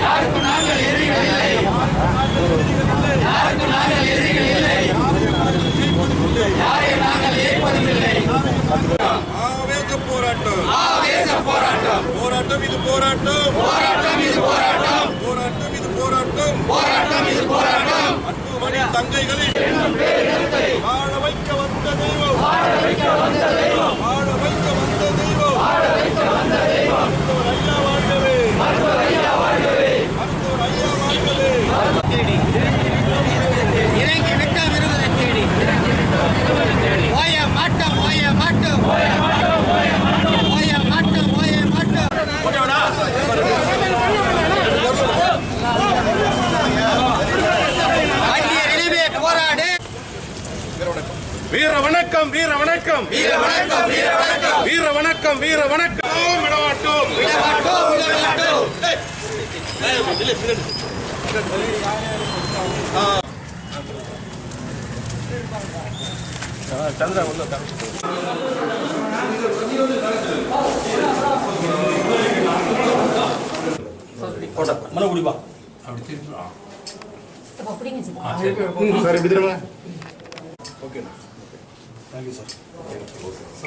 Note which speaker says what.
Speaker 1: யாருக்கும் நாங்கள் எதிரிகள் இல்லை யாருக்கும் நாங்கள் எதிரிகள் இல்லை யாரையும் நாங்கள் ஏற்பதும் இல்லை
Speaker 2: ஆவேச போராட்டம்.
Speaker 1: ஆவேச போராட்டம்.
Speaker 2: போராட்டம் இது போராட்டம்.
Speaker 1: போராட்டம் இது போராட்டம்.
Speaker 2: போராட்டம் இது போராட்டம்.
Speaker 1: போராட்டம் இது போராட்டம்.
Speaker 2: அன்புமணி தங்கைகளை வாழ வைக்க வந்த தெய்வம். வாழ வைக்க வந்த வீர வணக்கம் வீர வணக்கம்
Speaker 1: வீர வணக்கம் வீர வணக்கம்
Speaker 2: வீர வணக்கம் வீர வணக்கம் விடமாட்டோம்
Speaker 1: விடமாட்டோம் விடமாட்டோம்
Speaker 3: థ్యాంక్ యూ సార్. సో